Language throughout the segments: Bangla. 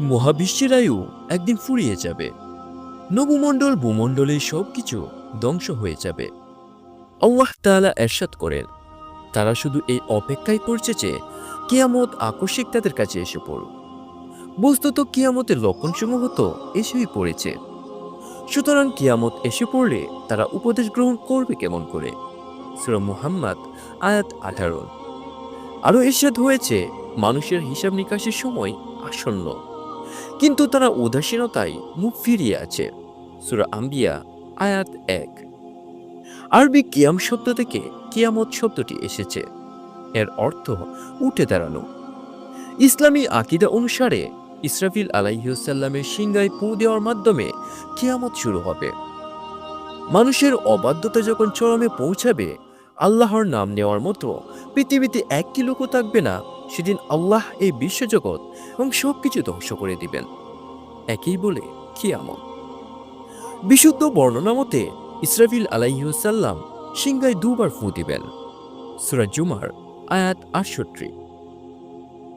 মহাবিশ্বের আয়ু একদিন ফুরিয়ে যাবে। নবমণ্ডল ভূমণ্ডলের সব কিছু ধ্বংস হয়ে যাবে। আল্লাহ তাআলা এরশাদ করেন, তারা শুধু এই অপেক্ষায় করছে যে কিয়ামত আকস্মিক তাদের কাছে এসে পড়ুক। বস্তুত কিয়ামতের লক্ষণসমূহ তো এসেই পড়েছে। সুতরাং কিয়ামত এসে পড়লে তারা উপদেশ গ্রহণ করবে কেমন করে? সুরা মুহাম্মদ, আয়াত আঠারো। আরও এরশাদ হয়েছে, মানুষের হিসাব নিকাশের সময় আসন্ন। কিন্তু তারা উদাসীনতায় মুখ ফিরিয়ে আছে। সুরা আম্বিয়া, আয়াত এক। আরবি কিয়াম শব্দ থেকে কিয়ামত শব্দটি এসেছে। এর অর্থ উঠে দাঁড়ানো। ইসলামী আকিদা অনুসারে ইসরাফিল আলাইসাল্লামের সিংহায় পু দেওয়ার মাধ্যমে কিয়ামত শুরু হবে। মানুষের অবাধ্যতা যখন চরমে পৌঁছাবে, আল্লাহর নাম নেওয়ার মতো পৃথিবীতে একটি লোকও থাকবে না সেদিন আল্লাহ এই বিশ্বজগৎ এবং সব কিছু ধ্বংস করে দিবেন। একই বলে কিয়ামত। বিশুদ্ধ বর্ণনা মতে ইসরাফিল আলাইসাল্লাম সিংগায় দুবার ফু দিবেন। সুরা জুমার আয়াত আটষট্টি।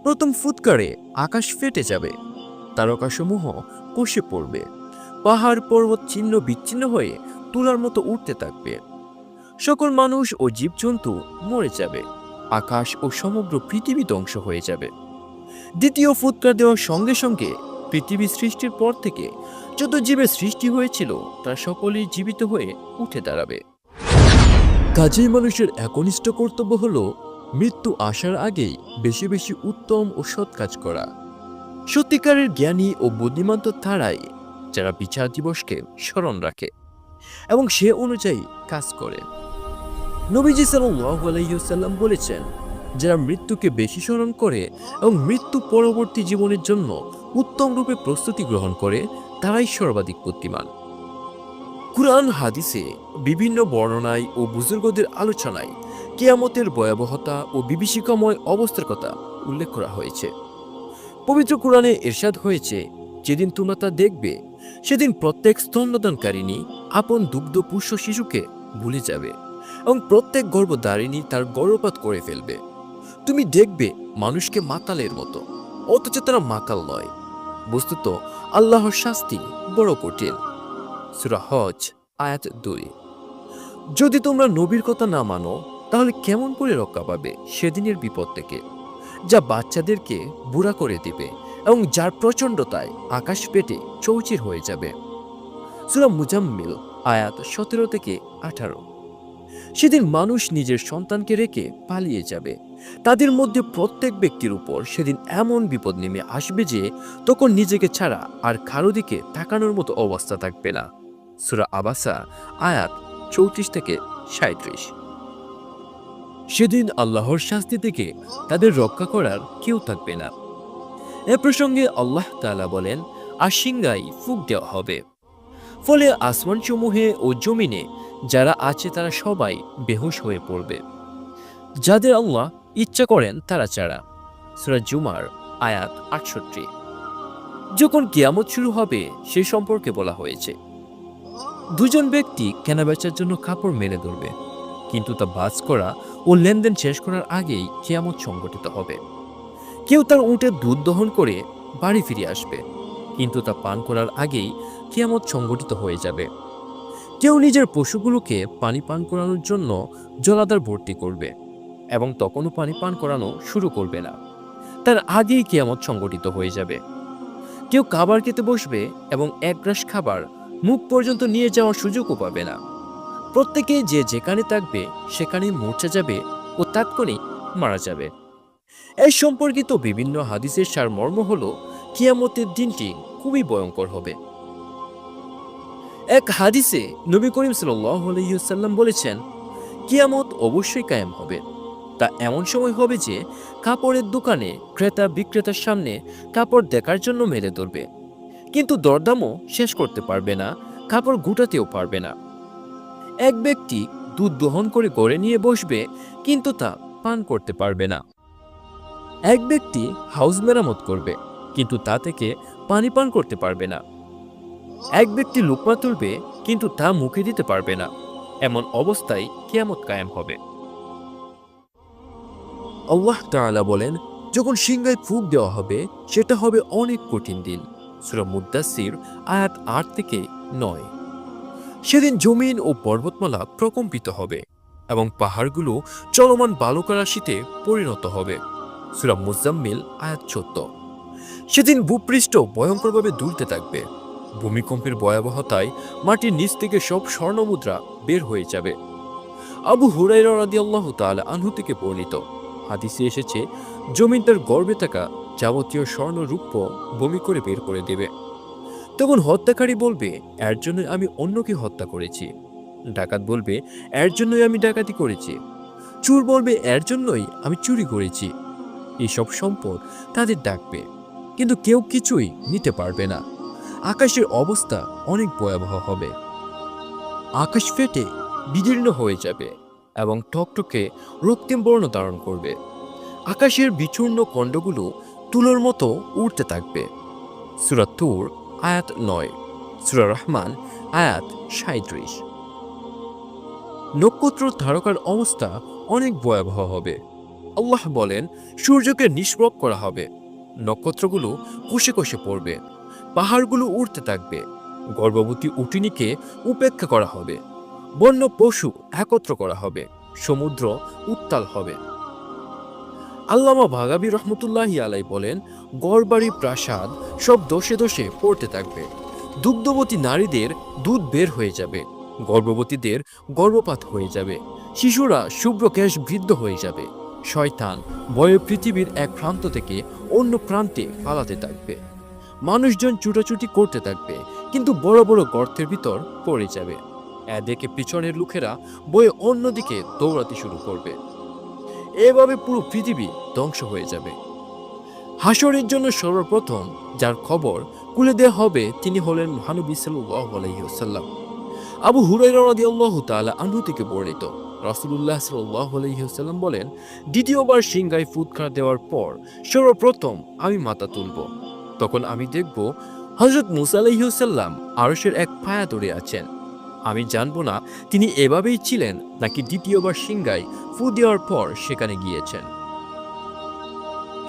প্রথম ফুৎকারে আকাশ ফেটে যাবে, তারকাসমূহ কষে পড়বে, পাহাড় পর্বত ছিন্ন বিচ্ছিন্ন হয়ে তুলার মতো উঠতে থাকবে। সকল মানুষ ও জীবজন্তু মরে যাবে। আকাশ ও সমগ্র পৃথিবী ধ্বংস হয়ে যাবে। দ্বিতীয় ফুৎকার দেওয়ার সঙ্গে সঙ্গে পৃথিবী সৃষ্টির পর থেকে যত জীবের সৃষ্টি হয়েছিল তার সকলেই জীবিত হয়ে উঠে দাঁড়াবে। কাজেই মানুষের একনিষ্ঠ কর্তব্য হল মৃত্যু আসার আগেই বেশি বেশি উত্তম ও সৎ কাজ করা। সত্যিকারের জ্ঞানী ও বুদ্ধিমান্ত তারাই যারা বিচার দিবসকে স্মরণ রাখে এবং সে অনুযায়ী কাজ করে। নবীজি সাল্লাম বলেছেন, যারা মৃত্যুকে বেশি স্মরণ করে এবং মৃত্যু পরবর্তী জীবনের জন্য উত্তম রূপে প্রস্তুতি গ্রহণ করে, তারাই সর্বাধিক বুদ্ধিমান। কুরআন, হাদিসে বিভিন্ন বর্ণনায় ও বুজুর্গদের আলোচনায় কেয়ামতের ভয়াবহতা ও বিভীষিকাময় অবস্থার কথা উল্লেখ করা হয়েছে। পবিত্র কোরআনে এরশাদ হয়েছে, যেদিন তোমরা তা দেখবে, সেদিন প্রত্যেক স্তন্যদানকারিণী আপন দুগ্ধ পুষ্য শিশুকে ভুলে যাবে। এবং প্রত্যেক গর্ভধারিণী তার গর্ভপাত করে ফেলবে। তুমি দেখবে মানুষকে মাতালের মতো, অথচ তারা মাতাল নয়। বস্তুত, আল্লাহর শাস্তি বড় কঠিন। সুরা হজ, আয়াত দুই। যদি তোমরা নবীর কথা না মানো, তাহলে কেমন করে রক্ষা পাবে সেদিনের বিপদ থেকে? যা বাচ্চাদেরকে বুড়া করে দিবে এবং যার প্রচণ্ডতায় আকাশ পেটে চৌচির হয়ে যাবে। সুরা মুজাম্মিল, আয়াত সতেরো থেকে আঠারো। সেদিন মানুষ নিজের সন্তানকে রেখে পালিয়ে যাবে। তাদের মধ্যে প্রত্যেক ব্যক্তির উপর সেদিন এমন বিপদ নেমে আসবে যে, তখন নিজেকে ছাড়া আর কারও দিকে তাকানোর মতো অবস্থা থাকবে না। সুরা আবাসা, আয়াত চৌত্রিশ থেকে সাঁত্রিশ সেদিন আল্লাহর শাস্তি থেকে তাদের রক্ষা করার কেউ থাকবে না। এ প্রসঙ্গে আল্লাহ তালা বলেন আশিঙ্গাই ফুক দেওয়া হবে। ফলে আসমানসমূহে ও জমিনে যারা আছে তারা সবাই বেহুশ হয়ে পড়বে। যাদের আল্লাহ ইচ্ছা করেন, তারা ছাড়া। সুরা জুমার আয়াত আটষট্টি। যখন কিয়ামত শুরু হবে, সে সম্পর্কে বলা হয়েছে। দুজন ব্যক্তি কেনাবেচার জন্য কাপড় মেলে ধরবে, কিন্তু তা বাজ করা ও লেনদেন শেষ করার আগেই কেয়ামত সংগঠিত হবে। কেউ তার উঁটের দুধ দহন করে বাড়ি ফিরে আসবে, কিন্তু তা পান করার আগেই কেয়ামত সংগঠিত হয়ে যাবে। কেউ নিজের পশুগুলোকে পানি পান করানোর জন্য জলাধার ভর্তি করবে এবং তখনও পানি পান করানো শুরু করবে না। তার আগেই কিয়ামত সংগঠিত হয়ে যাবে। কেউ খাবার খেতে বসবে এবং এক গ্রাস খাবার মুখ পর্যন্ত নিয়ে যাওয়ার সুযোগও পাবে না। প্রত্যেকে যে যেখানে থাকবে, সেখানে মূর্ছা যাবে ও তাৎক্ষণিক মারা যাবে। এই সম্পর্কিত বিভিন্ন হাদিসের সারমর্ম হল, কিয়ামতের দিনটি খুবই ভয়ঙ্কর হবে। এক হাদিসে নবী করিম সাল্লাম বলেছেন, কিয়ামত অবশ্যই কায়েম হবে। তা এমন সময় হবে যে কাপড়ের দোকানে ক্রেতা বিক্রেতার সামনে কাপড় দেখার জন্য মেলে ধরবে। কিন্তু দরদামও শেষ করতে পারবে না, কাপড় গুটাতেও পারবে না। এক ব্যক্তি দুধ দহন করে গড়ে নিয়ে বসবে, কিন্তু তা পান করতে পারবে না। এক ব্যক্তি হাউস মেরামত করবে, কিন্তু তা থেকে পানি পান করতে পারবে না। এক ব্যক্তি লুকমা তুলবে, কিন্তু তা মুখে দিতে পারবে না। এমন অবস্থায় কিয়ামত কায়েম হবে। আল্লাহ তাআলা বলেন, যখন সিংহায় ফুক দেওয়া হবে, সেটা হবে অনেক কঠিন দিন। সুরা মুদাসির আয়াত আট থেকে নয়। সেদিন জমিন ও পর্বতমালা প্রকম্পিত হবে এবং পাহাড়গুলো চলমান বালুকা রাশিতে পরিণত হবে। সুরা মুজাম্মিল, আয়াত চোদ্দ। সেদিন ভূপৃষ্ঠ ভয়ঙ্করভাবে দুলতে থাকবে। ভূমিকম্পের ভয়াবহতায় মাটির নিচ থেকে সব স্বর্ণমুদ্রা বের হয়ে যাবে। আবু হুরাইরা রাদিয়াল্লাহু তাআলা আনহু থেকে বর্ণিত। হাদিসে এসেছে, জমিন তার গর্বে থাকা যাবতীয় স্বর্ণ রূপ্য বমি করে বের করে দেবে। তখন হত্যাকারী বলবে, এর জন্য আমি অন্যকে হত্যা করেছি। ডাকাত বলবে, এর জন্যই আমি ডাকাতি করেছি। চুর বলবে, এর জন্যই আমি চুরি করেছি। এসব সম্পদ তাদের ডাকবে, কিন্তু কেউ কিছুই নিতে পারবে না। আকাশের অবস্থা অনেক ভয়াবহ হবে। আকাশ ফেটে বিদীর্ণ হয়ে যাবে এবং টকটকে রক্তিম বর্ণ ধারণ করবে। আকাশের বিচূর্ণ খণ্ডগুলো তুলোর মতো উড়তে থাকবে। সুরা তুর, আয়াত নয়। সুরা রহমান, আয়াত সাঁত্রিশ নক্ষত্র ধারকার অবস্থা অনেক ভয়াবহ হবে। আল্লাহ বলেন, সূর্যকে নিষ্প্রভ করা হবে। নক্ষত্রগুলো কষে কষে পড়বে। পাহাড়গুলো উড়তে থাকবে। গর্ভবতী উটিনিকে উপেক্ষা করা হবে। বন্য পশু একত্র করা হবে। সমুদ্র উত্তাল হবে। আল্লামা ভাগাবি রহমতুল্লাহি আলাই বলেন গড়বাড়ি প্রাসাদ সব দোষে দোষে পড়তে থাকবে। দুগ্ধবতী নারীদের দুধ বের হয়ে যাবে। গর্ভবতীদের গর্ভপাত হয়ে যাবে। শিশুরা শুভ্র কেশ বৃদ্ধ হয়ে যাবে। শয়তান বয়ে পৃথিবীর এক প্রান্ত থেকে অন্য প্রান্তে পালাতে থাকবে। মানুষজন ছুটোছুটি করতে থাকবে, কিন্তু বড় বড় গর্তের ভিতর পড়ে যাবে। এদিকে পিছনের লোকেরা বয়ে অন্যদিকে দৌড়াতে শুরু করবে। এভাবে পুরো পৃথিবী ধ্বংস হয়ে যাবে। হাসরের জন্য সর্বপ্রথম যার খবর কুলে দেওয়া হবে তিনি হলেন মহানবী আলহিউসাল্লাম আবু হুরাইরা রাদিয়াল্লাহু তাআলা আনহু থেকে বর্ণিত। রাসূলুল্লাহ ওয়াসাল্লাম বলেন, দ্বিতীয়বার সিংগায় ফুৎকার দেওয়ার পর সর্বপ্রথম আমি মাথা তুলব। তখন আমি দেখব হযরত মুসা আলাইহি ওয়াসাল্লাম আরশের এক পায়া ধরে আছেন। আমি জানব না তিনি এভাবেই ছিলেন নাকি দ্বিতীয়বার সিংগায় ফু দেওয়ার পর সেখানে গিয়েছেন।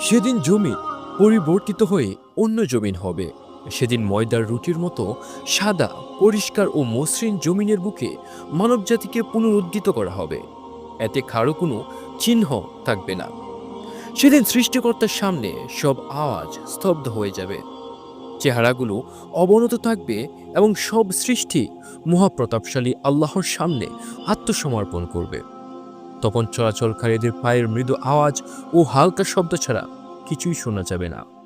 সেদিন জমি পরিবর্তিত হয়ে অন্য জমিন হবে। সেদিন ময়দার রুটির মতো সাদা, পরিষ্কার ও মসৃণ জমিনের বুকে মানবজাতিকে পুনরুদ্ধিত করা হবে। এতে কারও কোনো চিহ্ন থাকবে না। সেদিন সৃষ্টিকর্তার সামনে সব আওয়াজ স্তব্ধ হয়ে যাবে। চেহারাগুলো অবনত থাকবে এবং সব সৃষ্টি মহাপ্রতাপশালী আল্লাহর সামনে আত্মসমর্পণ করবে। তখন চলাচলকারীদের পায়ের মৃদু আওয়াজ ও হালকা শব্দ ছাড়া কিছুই শোনা যাবে না।